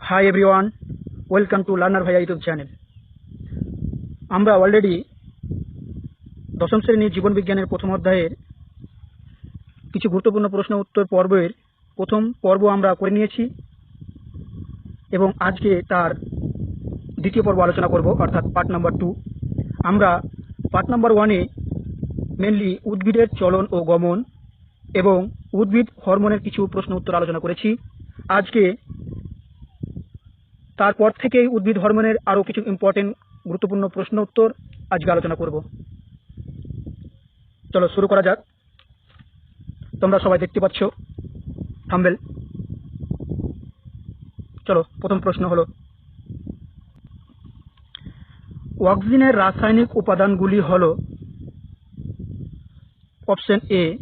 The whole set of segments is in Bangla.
Hi everyone welcome to learner ভাইয়া ইউটিউব চ্যানেল আমরা অলরেডি দশম শ্রেণির জীবনবিজ্ঞানের প্রথম অধ্যায়ের কিছু গুরুত্বপূর্ণ প্রশ্ন উত্তর পর্বের প্রথম পর্ব আমরা করে নিয়েছি এবং আজকে তার দ্বিতীয় পর্ব আলোচনা করব, অর্থাৎ পার্ট নাম্বার টু আমরা পার্ট নাম্বার ওয়ানে মেনলি উদ্ভিদের চলন ও গমন এবং উদ্ভিদ হরমোনের কিছু প্রশ্ন উত্তর আলোচনা করেছি। আজকে তারপর থেকেই উদ্ভিদ হরমোনের আরও কিছু ইম্পর্টেন্ট গুরুত্বপূর্ণ প্রশ্ন উত্তর আজকে আলোচনা করব। চলো শুরু করা যাক। তোমরা সবাই দেখতে পাচ্ছ, থাম্বেল। চলো, প্রথম প্রশ্ন হলো, অক্সিজেনের রাসায়নিক উপাদানগুলি হল option A,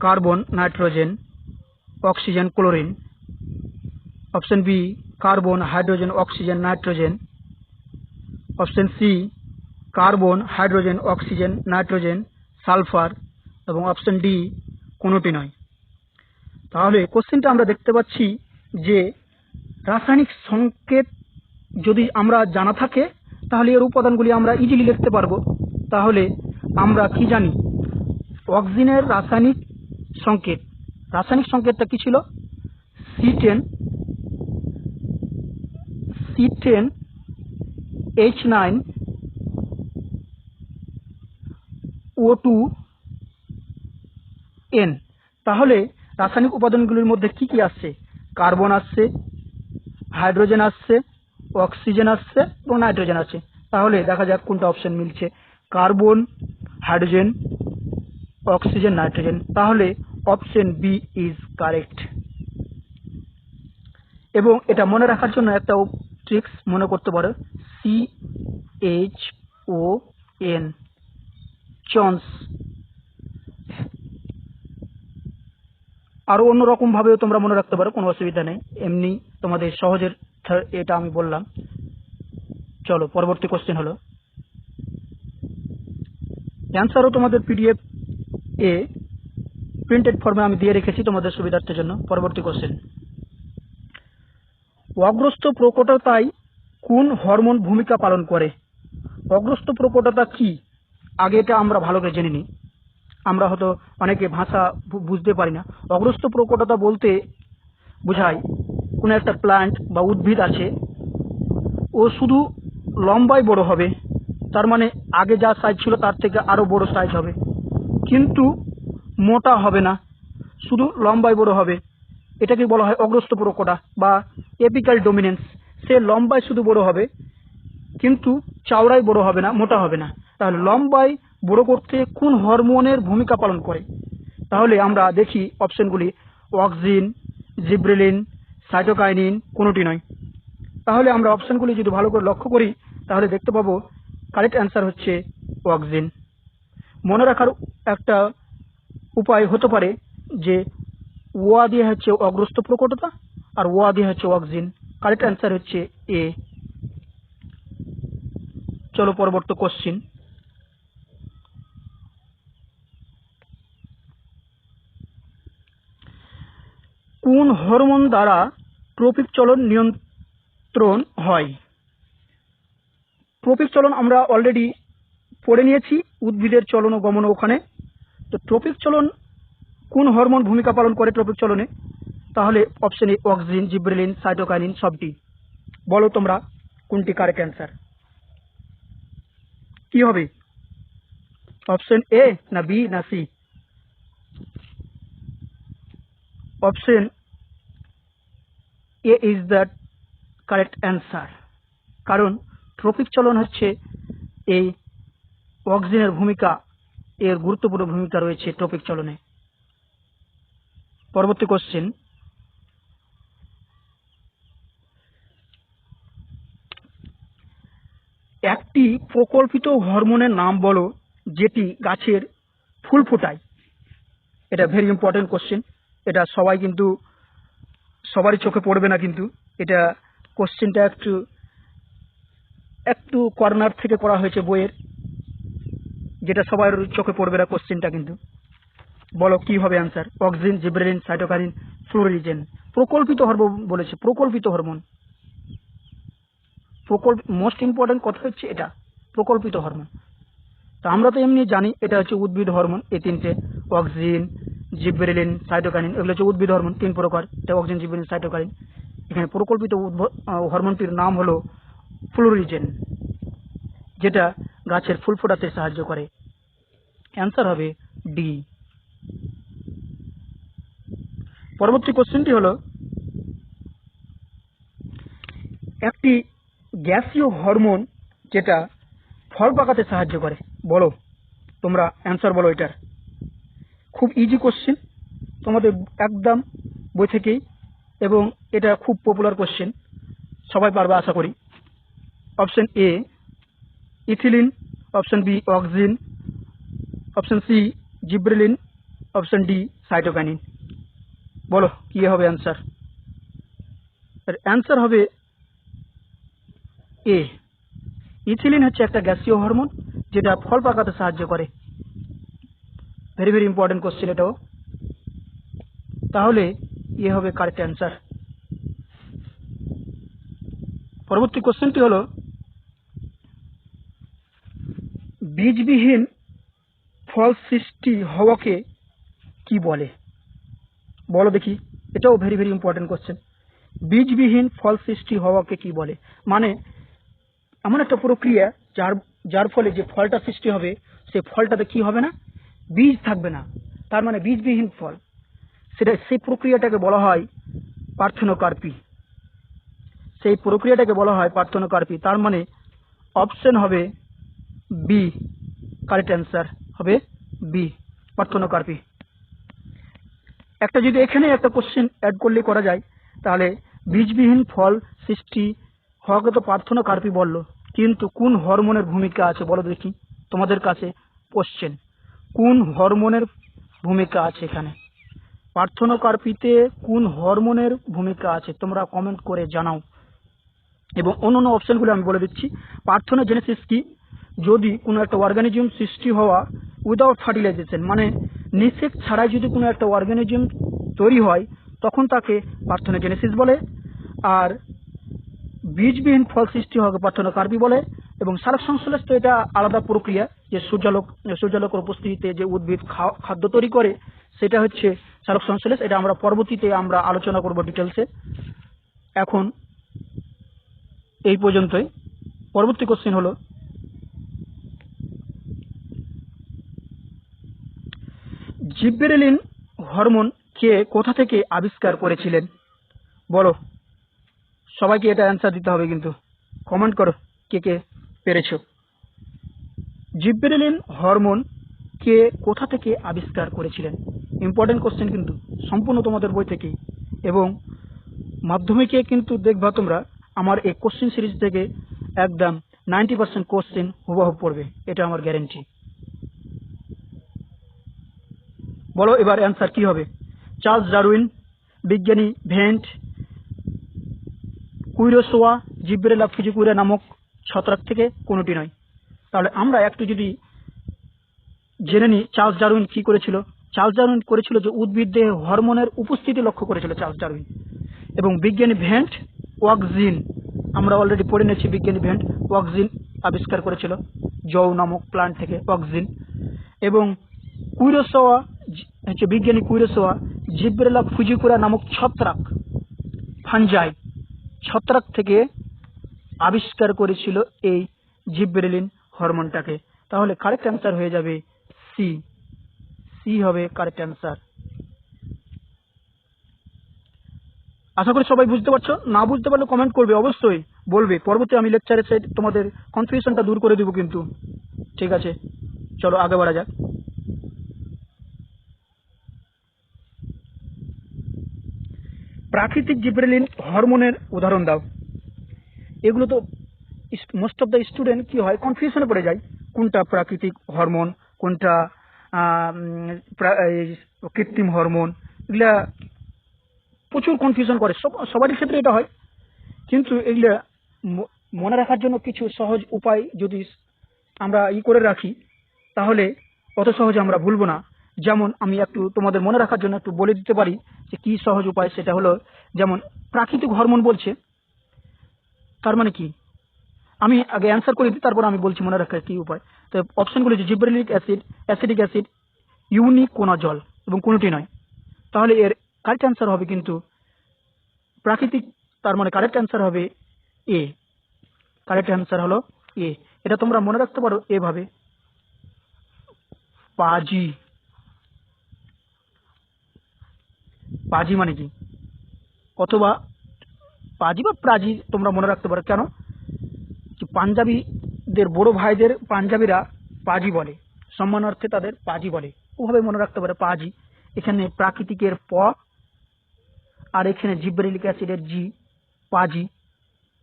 carbon, nitrogen, oxygen, chlorine. Option B carbon hydrogen oxygen nitrogen option C carbon hydrogen oxygen nitrogen sulphur এবং অপশন ডি কোনোটি নয়। তাহলে কোশ্চেনটা আমরা দেখতে পাচ্ছি যে রাসায়নিক সংকেত যদি আমরা জানা থাকে, তাহলে এর উপাদানগুলি আমরা ইজিলি লিখতে পারব। তাহলে আমরা কি জানি? অক্সিজেনের রাসায়নিক সংকেত। রাসায়নিক সংকেতটা কি ছিল? C ten C ten H nine O two N তাহলে রাসায়নিক উপাদানগুলির মধ্যে কি কি আসছে? কার্বন আসছে, হাইড্রোজেন আসছে, অক্সিজেন আসছে এবং নাইট্রোজেন আছে তাহলে দেখা যাক কোনটা অপশন মিলছে। Carbon, hydrogen, oxygen, nitrogen. তাহলে অপশন বি ইজ কারেক্ট। এবং এটা মনে রাখার জন্য একটা ট্রিক্স মনে করতে পারো সি এইচ ও এন চন্স আরও অন্যরকম ভাবেও তোমরা মনে রাখতে পারো, কোনো অসুবিধা নেই। এমনি তোমাদের সহজের এটা আমি বললাম। চলো, পরবর্তী কোশ্চেন হলো। অ্যান্সারও তোমাদের পিডিএফ এ প্রিন্টেড ফর্মে আমি দিয়ে রেখেছি তোমাদের সুবিধার্থের জন্য। পরবর্তী কোশ্চেন অগ্রস্ত প্রকটতায় কোন হরমোন ভূমিকা পালন করে? অগ্রস্ত প্রকটতা কি? আগে এটা আমরা ভালো করে জেনে নিই আমরা হয়তো অনেকে ভাষা বুঝতে পারি না। অগ্রস্ত প্রকটতা বলতে বোঝায় কোনো একটা প্ল্যান্ট বা উদ্ভিদ আছে, ও শুধু লম্বায় বড় হবে, তার মানে আগে যা সাইজ ছিল তার থেকে আরও বড় সাইজ হবে। কিন্তু মোটা হবে না, শুধু লম্বায় বড় হবে। এটাকে বলা হয় অগ্রস্ত প্রকটা বা এপিক্যাল ডোমিনেন্স। সে লম্বায় শুধু বড় হবে, কিন্তু চাওড়ায় বড় হবে না, মোটা হবে না। তাহলে লম্বায় বড় করতে কোন হরমোনের ভূমিকা পালন করে? তাহলে আমরা দেখি অপশনগুলি, অক্সিন, জিব্রেলিন, সাইটোকাইনিন, কোনোটি নয়। তাহলে আমরা অপশনগুলি যদি ভালো করে লক্ষ্য করি, তাহলে দেখতে পাবো, কারেক্ট অ্যান্সার হচ্ছে অক্সিন। মনে রাখার একটা উপায় হতে পারে যে ওয়া দিয়ে হচ্ছে অগ্রস্ত প্রকটতা আর দিয়ে হচ্ছে অক্সিন। কারেক্ট অ্যান্সার হচ্ছে এ। চলো পরবর্তী কোশ্চিন। কোন হরমোন দ্বারা ট্রপিক চলন নিয়ন্ত্রণ হয়? ট্রপিক চলন আমরা অলরেডি পড়ে নিয়েছি, উদ্ভিদের চলন ও গমন ওখানে। তো ট্রপিক চলন কোন হরমোন ভূমিকা পালন করে ট্রপিক চলনে? তাহলে অপশন এ জিব্রেলিন সাইটোকাইনিন সবটি। বলো তোমরা, কোনটি কারেক্ট অ্যান্সার কি হবে? অপশন এ না বি না C? Option A is the correct answer. কারণ ট্রপিক চলন হচ্ছে এই অক্সিজেনের ভূমিকা, এর গুরুত্বপূর্ণ ভূমিকা রয়েছে ট্রপিক চলনে। পরবর্তী কোশ্চেন একটি প্রকল্পিত হরমোনের নাম বলো, যেটি গাছের ফুল ফোটায়। এটা ভেরি ইম্পর্টেন্ট কোশ্চেন এটা সবাই কিন্তু, সবারই চোখে পড়বে না কিন্তু। এটা কোশ্চেনটা একটু একটু কর্নার থেকে করা হয়েছে বইয়ের, যেটা সবার চোখে পড়বে না কোশ্চেনটা কিন্তু। বলো, কি হবে answer oxygen gibberellin cytokinin florigen প্রকল্পিত হরমোন বলেছে, প্রকল্পিত হরমোন। প্রকল্প মোস্ট ইম্পর্টেন্ট কথা হচ্ছে এটা, প্রকল্পিত হরমোন তা আমরা তো এমনি জানি, এটা হচ্ছে উদ্ভিদ হরমোন এই তিনটে অক্সিন জিব্রেলিন সাইটোকাইনিন এগুলো হচ্ছে উদ্ভিদ হরমোন তিন প্রকার, এটা অক্সিজেন জিব্রেলিন সাইটোকাইনিন এখানে প্রকল্পিত হরমোনটির নাম হলো ফ্লোরিজেন যেটা গাছের ফুল ফোটাতে সাহায্য করে। অ্যান্সার হবে ডি পরবর্তী কোশ্চেনটি হলো, একটি গ্যাসীয় হরমোন যেটা ফল পাকাতে সাহায্য করে। বলো, তোমরা অ্যান্সার বলো এটার। খুব ইজি কোশ্চেন তোমাদের একদম বই থেকেই, এবং এটা খুব পপুলার কোশ্চেন সবাই পারবে আশা করি। Option A ethylene option B auxin option C gibberellin option D cytokinin বলো, কি হবে অ্যান্সার অ্যান্সার হবে এ ইথিলিন হচ্ছে একটা গ্যাসীয় হরমোন, যেটা ফল পাকাতে সাহায্য করে। ভেরি ভেরি ইম্পর্টেন্ট কোশ্চেন এটাও। তাহলে ইয়ে হবে কারেক্ট অ্যান্সার পরবর্তী কোশ্চেনটি হল, বীজবিহীন ফল সৃষ্টি হওয়াকে কি বলে? বলো দেখি, এটাও ভেরি ভেরি ইম্পর্টেন্ট কোশ্চেন বীজবিহীন ফল সৃষ্টি হওয়াকে কি বলে? মানে এমন একটা প্রক্রিয়া যার যার ফলে যে ফলটা সৃষ্টি হবে সেই ফলটাতে কি হবে না? বীজ থাকবে না। তার মানে বীজবিহীন ফল। সেটা, সেই প্রক্রিয়াটাকে বলা হয় পার্থেনোকার্পি। সেই প্রক্রিয়াটাকে বলা হয় পার্থেনোকার্পি। তার মানে অপশন হবে বি। কারেক্ট অ্যান্সার হবে বি। পার্থেনোকার্পি। একটা যদি এখানে একটা কোশ্চেন অ্যাড করলে করা যায়, তাহলে বীজবিহীন ফল সৃষ্টি হওয়াকে তো প্রার্থনা কার্পি বলল, কিন্তু কোন হরমোনের ভূমিকা আছে বলো দেখি, তোমাদের কাছে কোশ্চেন কোন হরমোনের ভূমিকা আছে এখানে? পার্থনোকার্পিতে কোন হরমোনের ভূমিকা আছে তোমরা কমেন্ট করে জানাও। এবং অন্যান্য অপশনগুলো আমি বলে দিচ্ছি। পার্থনোজেনেসিস কি? যদি কোনো একটা অর্গানিজম সৃষ্টি হওয়া উইদাউট ফার্টিলাইজেশন মানে নিষেক ছাড়াই যদি কোনো একটা অর্গানিজম তৈরি হয়, তখন তাকে পার্থনোজেনেসিস বলে। আর বীজবিহীন ফল সৃষ্টি হওয়াকে পার্থনোকার্পি বলে এবং সারক সংশ্লেষ তো এটা আলাদা প্রক্রিয়া, যে সূর্যালোক, সূর্যালোকের উপস্থিতিতে যে উদ্ভিদ খাদ্য তৈরি করে, সেটা হচ্ছে সারক সংশ্লেষ। এটা আমরা পরবর্তীতে আমরা আলোচনা করব ডিটেলসে এখন এই পর্যন্তই। পরবর্তী কোশ্চেন হলো জিব্বেরেলিন হরমোন কে কোথা থেকে আবিষ্কার করেছিলেন? বলো। সবাইকে এটা অ্যান্সার দিতে হবে কিন্তু। কমেন্ট করো, কে কে পেরেছ। জিব্বেরেলিন হরমোন কে কোথা থেকে আবিষ্কার করেছিলেন? ইম্পর্টেন্ট কোশ্চেন কিন্তু, সম্পূর্ণ তোমাদের বই থেকেই। এবং মাধ্যমিকে কিন্তু দেখবা তোমরা, আমার এই কোশ্চেন সিরিজ থেকে একদম নাইনটি পার্সেন্ট কোশ্চেন হুবহু পড়বে, এটা আমার গ্যারেন্টি বলো এবার অ্যান্সার কি হবে? চার্লস ডারউইন, বিজ্ঞানী ভেন্ট কুইরোসোয়া জিব্রেলা ফিজিকুইরা নামক ছত্রাক থেকে কোনোটি নয়। তাহলে আমরা একটু যদি জেনে নিই, চার্লস ডারউইন কি করেছিল? চার্লস ডারউইন করেছিল যে উদ্ভিদ দেহে হরমোনের উপস্থিতি লক্ষ্য করেছিল চার্লস ডারউইন। এবং বিজ্ঞানী ভেন্ট ওয়াকজিন, আমরা অলরেডি পড়ে নিয়েছি, বিজ্ঞানী ভেন্ট ওয়াকজিন আবিষ্কার করেছিল জৌ নামক প্লান্ট থেকে অক্সিন এবং কুইরোসোয়া হচ্ছে বিজ্ঞানী কুইরোসোয়া জিব্রেলা ফুজিকুরা নামক ছত্রাক ফানজাই ছত্রাক থেকে আবিষ্কার করেছিল এই জিব্রেলিন হরমোনটাকে। তাহলে কারেক্ট অ্যান্সার হয়ে যাবে সি সি হবে কারেক্ট অ্যান্সার আশা করি সবাই বুঝতে পারছ? না বুঝতে পারলে কমেন্ট করবে, অবশ্যই বলবে। পরবর্তী আমি লেকচারে তোমাদের কনফিউশনটা দূর করে দিব কিন্তু। ঠিক আছে? চলো, আগে বাড়া যাক। প্রাকৃতিক জিব্রেলিন হরমোনের উদাহরণ দাও। এগুলো তো মোস্ট অফ দ্য স্টুডেন্ট কি হয় কনফিউশনে পড়ে যায়, কোনটা প্রাকৃতিক হরমোন, কোনটা কৃত্রিম হরমোন, এগুলা প্রচুর কনফিউশন করে। সব, সবারই ক্ষেত্রে এটা হয়। কিন্তু এগুলা মনে রাখার জন্য কিছু সহজ উপায় যদি আমরা ই করে রাখি, তাহলে অত সহজে আমরা ভুলবো না। যেমন আমি একটু তোমাদের মনে রাখার জন্য একটু বলে দিতে পারি যে কি সহজ উপায় সেটা হলো, যেমন প্রাকৃতিক হরমোন বলছে, তার মানে কি? আমি আগে অ্যান্সার করে দিই, তারপর আমি বলছি মনে রাখার কি উপায়। তো অপশনগুলো হচ্ছে gibberellic acid, acidic acid uniconazole এবং কোনোটি নয়। তাহলে এর কারেক্ট অ্যান্সার হবে কিন্তু প্রাকৃতিক, তার মানে কারেক্ট অ্যান্সার হবে এ কারেক্ট অ্যান্সার হলো এ এটা তোমরা মনে রাখতে পারো এভাবে। পাজি। পাজি মানে কি? অথবা পাজি বা প্রাজি তোমরা মনে রাখতে পারো। কেন? পাঞ্জাবিদের বড় ভাইদের পাঞ্জাবিরা পাজি বলে। সম্মানার্থে তাদের পাজি বলে। ওভাবে মনে রাখতে পারে, পাজি। এখানে প্রাকৃতিকের প আর এখানে জিব্রেলিক অ্যাসিডের জি, পাজি।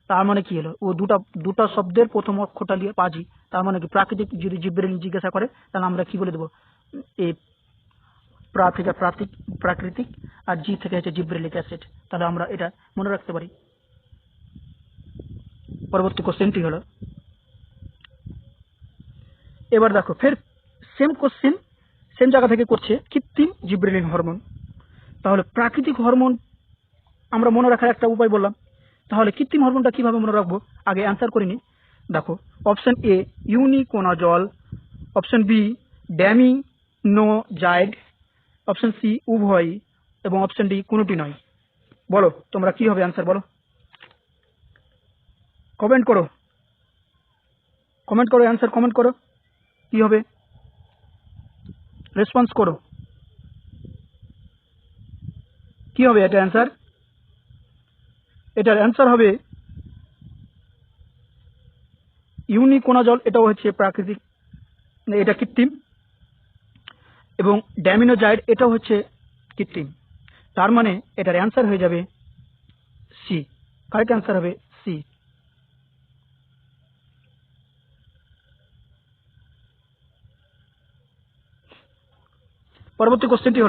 তার মানে কি হলো? ও দুটা দুটা শব্দের প্রথম অক্ষরটা নিয়ে পাজি। তার মানে কি? প্রাকৃতিক যদি জিব্রেলিক জিজ্ঞাসা করে, তাহলে আমরা কি বলে দেবো? এই প্রা থেকে প্রাকৃতিক প্রাকৃতিক, আর জি থেকে হচ্ছে জিব্রেলিক অ্যাসিড। তাহলে আমরা এটা মনে রাখতে পারি। পরবর্তী কোশ্চেনটি হলো, এবার দেখো, ফের সেম কোশ্চেন সেম জায়গা থেকে করছে কৃত্রিম জিব্রেলিন হরমোন। তাহলে প্রাকৃতিক হরমোন আমরা মনে রাখার একটা উপায় বললাম। তাহলে কৃত্রিম হরমোনটা কীভাবে মনে রাখব? আগে অ্যান্সার করিনি। দেখো option A uniconazole option B daminozide option C উভয় এবং অপশন ডি কোনোটি নয়। বলো, তোমরা কি হবে অ্যান্সার বলো? কমেন্ট করো। কমেন্ট করো অ্যান্সার কমেন্ট করো। কি হবে? রেসপন্স করো। কি হবে এটা অ্যান্সার এটার অ্যান্সার হবে ইউনিকোনাজল, এটাও হচ্ছে প্রাকৃতিক মানে এটা কৃত্রিম। এবং ড্যামিনোজাইড এটাও হচ্ছে কৃত্রিম। তার মানে এটার অ্যান্সার হয়ে যাবে সি কারেক্ট অ্যান্সার হবে সি পরবর্তী কোশ্চেনটি হল